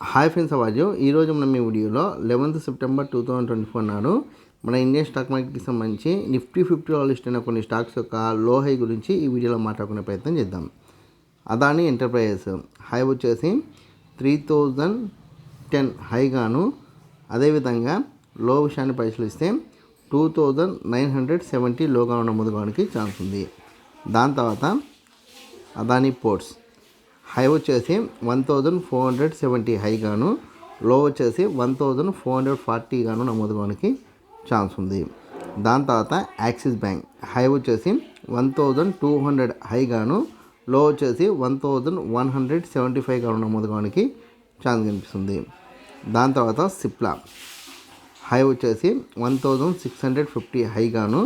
Hi friends అవాజు ఈరోజు మనం ఈ వీడియోలో eleventh September two thousand twenty four నాడు మన ఇండియన్ స్టాక్ మార్కెట్కి సంబంధించి నిఫ్టీ ఫిఫ్టీలో లిస్ట్ అయిన కొన్ని స్టాక్స్ యొక్క లో హై గురించి ఈ వీడియోలో మాట్లాడుకునే ప్రయత్నం చేద్దాం. అదాని ఎంటర్ప్రైజెస్ హై వచ్చేసి త్రీ థౌజండ్ టెన్ హైగాను అదేవిధంగా లో విషయాన్ని పరిశీలిస్తే two thousand nine hundred seventy లోగా నమోదుకోవడానికి ఛాన్స్ ఉంది. దాని తర్వాత అదాని పోర్ట్స్ హై వచ్చేసి one thousand four hundred seventy హైగాను low వచ్చేసి one thousand four hundred forty గాను నమోదుకోవడానికి ఛాన్స్ ఉంది. దాని తర్వాత యాక్సిస్ బ్యాంక్ హై వచ్చేసి వన్ థౌజండ్ టూ హండ్రెడ్ హైగాను లో వచ్చేసి one thousand one hundred seventy five గాను నమోదుకోవడానికి ఛాన్స్ కనిపిస్తుంది. దాని తర్వాత సిప్లా హై వచ్చేసి one thousand six hundred fifty హైగాను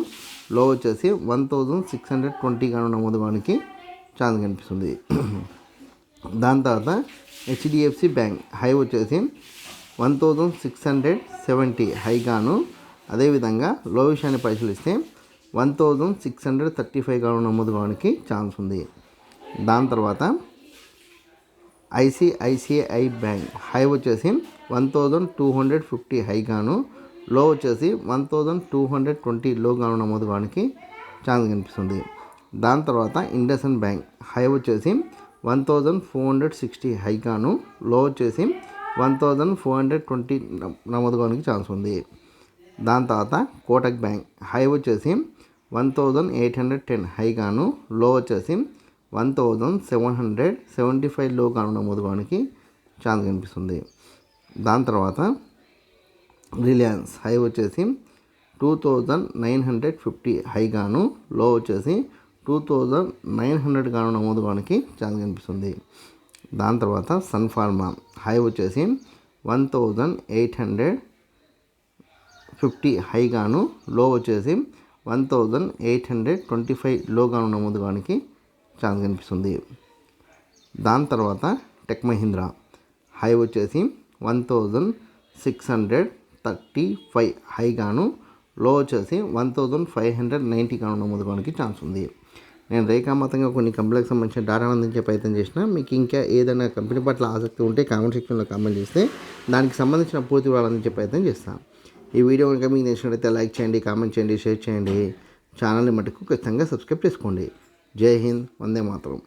low వచ్చేసి one thousand six hundred twenty గాను నమోదుకోవడానికి ఛాన్స్ కనిపిస్తుంది. దాని తర్వాత హెచ్డిఎఫ్సి బ్యాంక్ హై వచ్చేసి one thousand six hundred seventy హైగాను. అదేవిధంగా లో విషయాన్ని పరిశీలిస్తే one thousand six hundred thirty five గాను నమోదు కావడానికి ఛాన్స్ ఉంది. దాని తర్వాత ఐసిఐసిఐ బ్యాంక్ హై వచ్చేసి one thousand two hundred fifty హైగాను. Low వచ్చేసి one thousand two hundred twenty లోగాను నమోదు కావడానికి ఛాన్స్ కనిపిస్తుంది. దాని తర్వాత ఇండసన్ బ్యాంక్ హై వచ్చేసి one thousand four hundred sixty హైగాను low వచ్చేసి one thousand four hundred twenty నమోదుకోవడానికి chance ఉంది. దాని తర్వాత కోటక్ బ్యాంక్ హై వచ్చేసి one thousand eight hundred ten హైగాను low వచ్చేసి one thousand seven hundred seventy ఫైవ్లో కాను నమోదుకోవడానికి ఛాన్స్ కనిపిస్తుంది. దాని తర్వాత రిలయన్స్ హై వచ్చేసి two thousand nine hundred fifty హైగాను low వచ్చేసి టూ థౌజండ్ నైన్ హండ్రెడ్ గాను నమోదుకోవడానికి ఛాన్స్ కనిపిస్తుంది. దాని తర్వాత సన్ ఫార్మా హై వచ్చేసి one thousand eight hundred fifty హైగాను low వచ్చేసి one thousand eight hundred twenty ఫైవ్లో కాను నమోదు నమోదుకోవడానికి ఛాన్స్ కనిపిస్తుంది. దాని తర్వాత టెక్ మహీంద్రా హై వచ్చేసి one thousand six hundred thirty five హైగాను low వచ్చేసి one thousand five hundred ninety నమోదు కానీ ఛాన్స్ ఉంది. నేను రేఖామతంగా కొన్ని కంపెనీలకు సంబంధించిన డాటాను అందించే ప్రయత్నం చేసిన మీకు ఇంకా ఏదైనా కంపెనీ పట్ల ఆసక్తి ఉంటే కామెంట్ సెక్షన్లో కామెంట్ చేస్తే దానికి సంబంధించిన పూర్తి వివరాలు అందించే ప్రయత్నం చేస్తాను ఈ వీడియో కనుక మీకు నచ్చినట్లయితే లైక్ చేయండి కామెంట్ చేయండి షేర్ చేయండి. ఛానల్ని మటుకు ఖచ్చితంగా సబ్స్క్రైబ్ చేసుకోండి. జై హింద్ వందే మాతరం.